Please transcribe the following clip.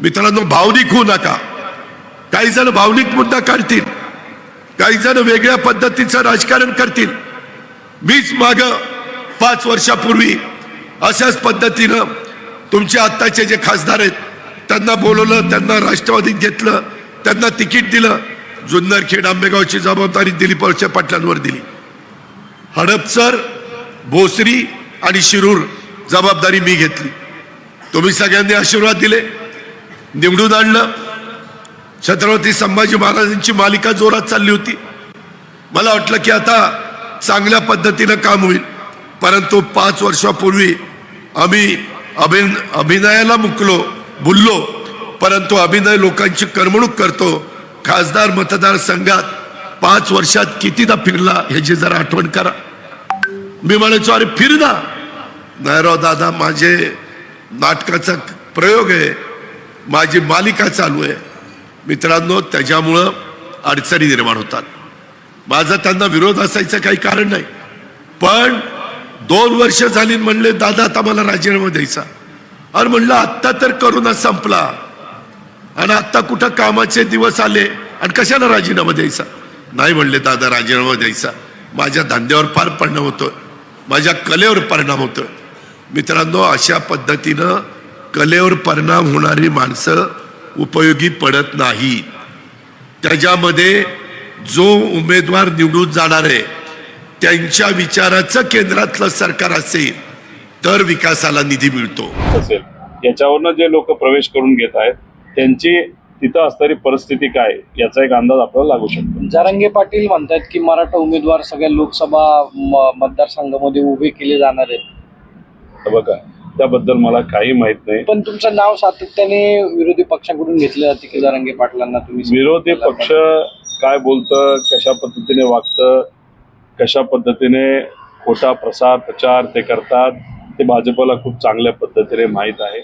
मित्रांनो भावनिक होऊ नका. काही जण भावनिक मुद्दा काढतील. काही जण वेगळ्या पद्धतीचं राजकारण करतील. मीच माग पाच वर्षापूर्वी अशाच पद्धतीनं तुमचे आत्ताचे जे खासदार आहेत त्यांना बोलवलं त्यांना राष्ट्रवादीत घेतलं त्यांना तिकीट दिलं. जुन्नरखेड आंबेगावची जबाबदारी दिलीप वळसे पाटलांवर दिली. हडपसर भोसरी आणि शिरूर जबाबदारी मी घेतली. तुम्ही सगळ्यांनी आशीर्वाद दिले. निवडून आणलं. छत्रपती संभाजी महाराजांची मालिका जोरात चालली होती. मला वाटलं की आता चांगल्या पद्धतीनं काम होईल. परंतु पाच वर्षापूर्वी आम्ही अभिन अभिनयाला मुकलो बुललो परंतु अभिनय लोकांची करमणूक करतो. खासदार मतदारसंघात पाच वर्षात कितीदा फिरला ह्याची जरा आठवण करा. मी म्हणायचो अरे फिर ना. नाही राव दादा माझे नाटकाचा प्रयोग आहे. माझी मालिका चालू आहे. मित्रांनो त्याच्यामुळं अडचणी निर्माण होतात. माझा त्यांना विरोध असायचं काही कारण नाही. पण दोन वर्ष झाली म्हणले दादा आता मला राजीनामा द्यायचा. अरे म्हणलं आत्ता तर करोना संपला. आणि आत्ता कुठं कामाचे दिवस आले आणि कशाला राजीनामा द्यायचा? नाही म्हणले दादा राजीनामा द्यायचा. माझ्या धंद्यावर फार परिणाम होतोय. माझ्या कलेवर परिणाम होतोय. मित्रांनो अशा पद्धतीनं कलेवर परिणाम होणारी माणसं उपयोगी पडत नाही. त्याच्यामध्ये जो उमेदवार निवडून जाणार आहे त्यांच्या विचाराचं केंद्रातलं सरकार असेल तर विकासाला निधी मिळतो. असेल. याच्यावरनं जे लोक प्रवेश करून घेत आहेत त्यांची तिथं असणारी परिस्थिती काय याचा एक अंदाज आपल्याला लागू शकतो. जारंगे पाटील म्हणतात की मराठा उमेदवार सगळ्या लोकसभा म- मतदारसंघामध्ये उभे केले जाणार आहेत. तर बघा त्याबद्दल मला काही माहीत नाही. पण तुमचं नाव सातत्याने विरोधी पक्षाकडून घेतलं जाते की जारंगे पाटलांना तुम्ही विरोधी पक्ष काय बोलतं कशा पद्धतीने वागतं कशा पद्धतीने खोटा प्रसार प्रचार ते करतात ते भाजपला खूप चांगल्या पद्धतीने माहीत आहे.